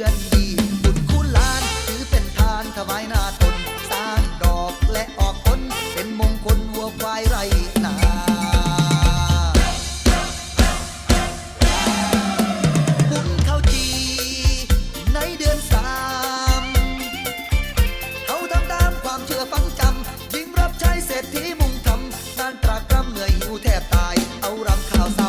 ือนดี บุญคุณลานถือเป็นทานถวายนาตนสร้างดอกและออกผลเป็นมงคลวัวควายไรนาบุญข้าวจีในเดือนสามเขาทำตามความเชื่อฟังจำยิงรับใช้เศรษฐีมุงทำนานตรากรำเหนื่อยหิวแทบตาย เอารำข้าวสา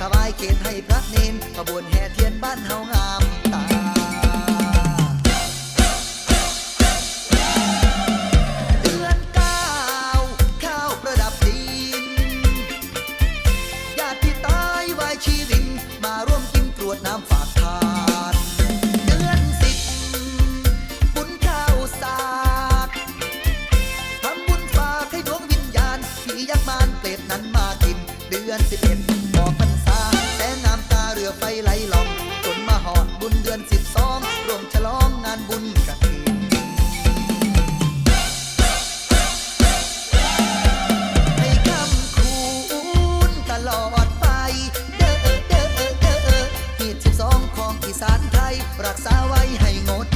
ถวายเขตให้พระเนนขบวนแห่เทียนบ้านเฮางามตาเดือนเก้าข้าวประดับดินญาติตายไว้ชีวิน มาร่วมกินกรวดน้ำฝากทานเดือนสิบบุญข้าวสากทำบุญฝากให้ดวงวิญญาณผียักมารเปรตนั้นมากิน เดือนสิบเอ็ด ไหลล่อง จนมาหอดบุญเดือนสิบสองรวมฉลองงานบุญกัะถิ่นให้คำคูณตลอดไป เด้อเด้อเด้อเด้ดสิบสองของอีสานไทย รักษาไว้ให้งด